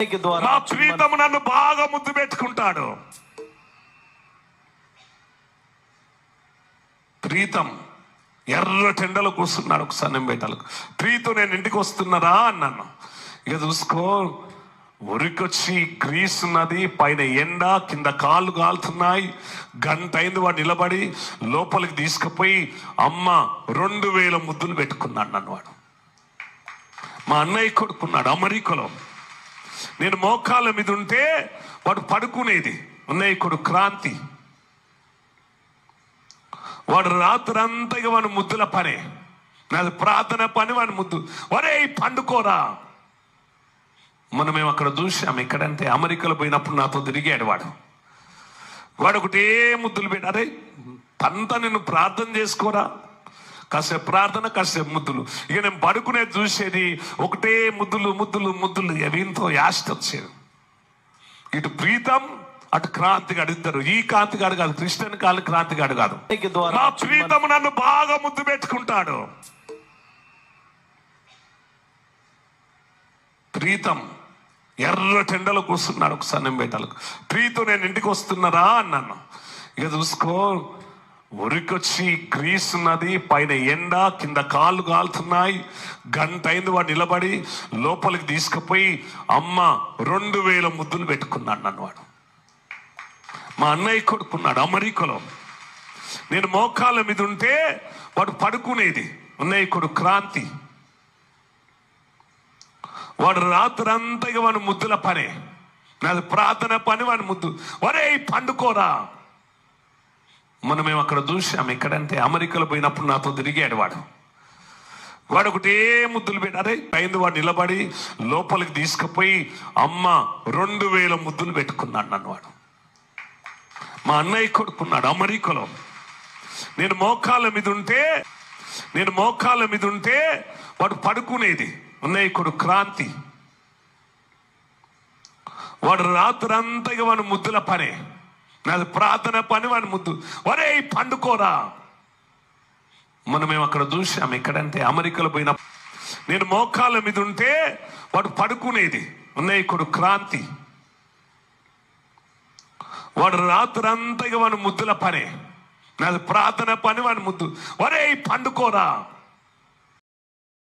నా ప్రీతము నన్ను బాగా ముద్దు పెట్టుకుంటాడు. ప్రీతం ఎర్ర టెండలో కూర్చున్నాడు ఒకసారి నేను పెట్టాలకు. ప్రీతం నేను ఇంటికి వస్తున్నారా అన్నాను. ఇక చూసుకో ఉరికొచ్చి గ్రీస్ ఉన్నది పైన ఎండ కింద కాళ్ళు కాలుతున్నాయి. గంట అయింది వాడు నిలబడి లోపలికి తీసుకుపోయి అమ్మ రెండు వేల ముద్దులు పెట్టుకున్నాడు నన్ను వాడు. మా అన్నయ్య కొడుకున్నాడు అమెరికలో నేను మోకాళ్ళ మీద ఉంటే వాడు పడుకునేది. ఉన్నాయి కొడుకు క్రాంతి. వాడు రాత్రంతా ఇక వాడు ముద్దుల పనే. నాది ప్రార్థన పని వాడి ముద్దు. ఒరే పండుకోరా. మనం మేము అక్కడ చూసాం ఎక్కడంటే అమెరికాలో పోయినప్పుడు నాతో తిరిగాడు వాడు. వాడు ఒకటే ముద్దులు పెట్టారే పంత నేను ప్రార్థన చేసుకోరా? కాసేపు ప్రార్థన కాసేపు ముద్దులు. ఇక నేను పడుకునేది చూసేది ఒకటే ముద్దులు ముద్దులు ముద్దులు వీంతో యాస్ట్ వచ్చేది. ఇటు ప్రీతం అటు క్రాంతిగాడు ఇద్దరు. ఈ క్రాంతిగాడు కాదు క్రిస్టియన్ కాదు క్రాంతిగాడు కాదు. నా ప్రీతము నన్ను బాగా ముద్దు పెట్టుకుంటాడు. ప్రీతం ఎర్ర టెండలో కూర్చున్నాడు ఒకసారి నేను బయటలకు ప్రీతం నేను ఇంటికి వస్తున్నారా? అన్నాను. ఇక చూసుకో ఉరికొచ్చి గ్రీస్ ఉన్నది పైన ఎండ కింద కాళ్ళు కాలుతున్నాయి. గంట అయింది వాడు నిలబడి లోపలికి తీసుకుపోయి అమ్మ రెండు వేల ముద్దులు పెట్టుకున్నాడు నన్ను వాడు. మా అన్నయ్య కొడుకున్నాడు అమెరికాలో నేను మోకాళ్ళ మీద ఉంటే వాడు పడుకునేది. అన్నయ్య కొడుకు క్రాంతి. వాడు రాత్రంతా ఇక వాడు ముద్దుల పనే. నాది ప్రార్థన పని వాడి ముద్దు. వరే పండుకోరా. మనం మేము అక్కడ చూసాం ఎక్కడంటే అమెరికాలో పోయినప్పుడు నాతో తిరిగాడు వాడు. వాడు ఒకటే ముద్దులు పెట్టారే అయింది వాడు నిలబడి లోపలికి తీసుకుపోయి అమ్మ రెండు వేల ముద్దులు పెట్టుకున్నాడు నన్ను వాడు. మా అన్నయ్య కొడుకున్నాడు అమెరికాలో. నేను మోకాళ్ళ మీద ఉంటే నేను మోకాళ్ళ మీద ఉంటే వాడు పడుకునేది. అన్నయ్య కొడుకు క్రాంతి. వాడు రాత్రంతా ఇక వాడు ముద్దుల పనే. నాది ప్రార్థన పని వాడి ముద్దు. ఒరే పండుకోరా. మనం మేము అక్కడ చూసాం ఎక్కడంటే అమెరికాలో పోయిన నేను మోకాళ్ళ మీద ఉంటే వాడు పడుకునేది. ఉన్నాయి కొడుకు క్రాంతి. వాడు రాత్రంతా ఇక వాడు ముద్దుల పనే. నాది ప్రార్థన పని వాడి ముద్దు. ఒరే పండుకోరా.